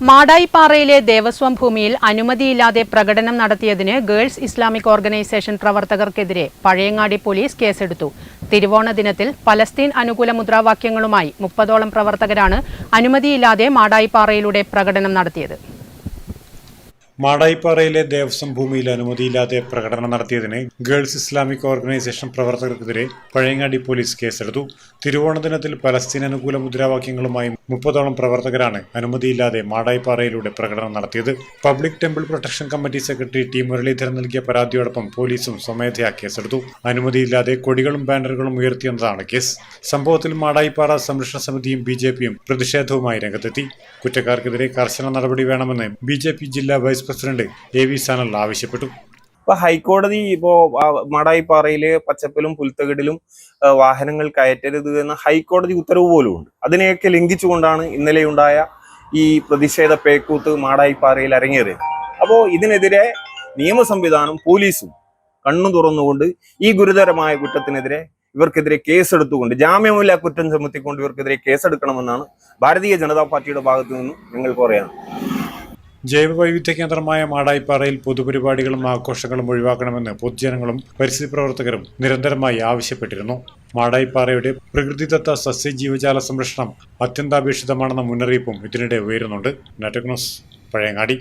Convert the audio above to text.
മാടായിപ്പാറയിലെ ദേവസ്വം ഭൂമിയിൽ അനുമതിയില്ലാതെ പ്രകടനം നടത്തിയതിന് ഗേൾസ് ഇസ്ലാമിക് ഓർഗനൈസേഷൻ പ്രവർത്തകർക്കെതിരെ പഴയങ്ങാടി പോലീസ് കേസെടുത്തു. തിരുവോണ ദിനത്തിൽ പലസ്തീൻ അനുകൂല മുദ്രാവാക്യങ്ങളുമായി മുപ്പതോളം പ്രവർത്തകരാണ് അനുമതിയില്ലാതെ മാടായിപ്പാറയിലൂടെ പ്രകടനം നടത്തിയത്. മാടായിപ്പാറയിലെ ദേവസ്വം ഭൂമിയിൽ അനുമതിയില്ലാതെ പ്രകടനം നടത്തിയതിന് ഗേൾസ് ഇസ്ലാമിക് ഓർഗനൈസേഷൻ പ്രവർത്തകർക്കെതിരെ പഴയങ്ങാടി പോലീസ് കേസെടുത്തു. തിരുവോണ ദിനത്തിൽ പലസ്തീൻ അനുകൂല മുദ്രാവാക്യങ്ങളുമായി മുപ്പതോളം പ്രവർത്തകരാണ് അനുമതിയില്ലാതെ മാടായിപ്പാറയിലൂടെ പ്രകടനം നടത്തിയത്. Public temple protection committee secretary T Muraleedharan നൽകിയ പരാതിയോടൊപ്പം പോലീസും സ്വമേധയാ കേസെടുത്തു. അനുമതിയില്ലാതെ കൊടികളും ബാനറുകളും ഉയർത്തിയെന്നതാണ് കേസ്. സംഭവത്തിൽ മാടായിപ്പാറ സംരക്ഷണ സമിതിയും ബി പ്രതിഷേധവുമായി രംഗത്തെത്തി. കുറ്റക്കാർക്കെതിരെ കർശന നടപടി വേണമെന്ന് ബി ജില്ലാ vice president A V Sanal ആവശ്യപ്പെട്ടു. ഇപ്പൊ ഹൈക്കോടതി ഇപ്പോ മാടായിപ്പാറയിലെ പച്ചപ്പിലും പുൽത്തകിടിലും വാഹനങ്ങൾ കയറ്റരുത് എന്ന ഹൈക്കോടതി ഉത്തരവ് പോലും ഉണ്ട്. അതിനെയൊക്കെ ലംഘിച്ചുകൊണ്ടാണ് ഇന്നലെയുണ്ടായ ഈ പ്രതിഷേധ പേക്കൂത്ത് മാടായിപ്പാറയിൽ അരങ്ങേറിയത്. അപ്പോൾ ഇതിനെതിരെ നിയമ സംവിധാനം പോലീസും കണ്ണു തുറന്നുകൊണ്ട് ഈ ഗുരുതരമായ കുറ്റത്തിനെതിരെ ഇവർക്കെതിരെ കേസെടുത്തുകൊണ്ട് ജാമ്യമില്ലാ കുറ്റം ചുമത്തിക്കൊണ്ട് ഇവർക്കെതിരെ കേസെടുക്കണമെന്നാണ് ഭാരതീയ ജനതാ പാർട്ടിയുടെ ഭാഗത്തു നിന്നും ഞങ്ങൾ പറയാം ജൈവ വൈവിധ്യ കേന്ദ്രമായ മാടായിപ്പാറയിൽ പൊതുപരിപാടികളും ആഘോഷങ്ങളും ഒഴിവാക്കണമെന്ന് പൊതുജനങ്ങളും പരിസ്ഥിതി പ്രവർത്തകരും നിരന്തരമായി ആവശ്യപ്പെട്ടിരുന്നു. മാടായിപ്പാറയുടെ പ്രകൃതിദത്ത സസ്യജീവജാല സംരക്ഷണം അത്യന്താപേക്ഷിതമാണെന്ന മുന്നറിയിപ്പും ഇതിനിടെ ഉയരുന്നുണ്ട്. നെറ്റക്നോസ് പഴയങ്ങാടി.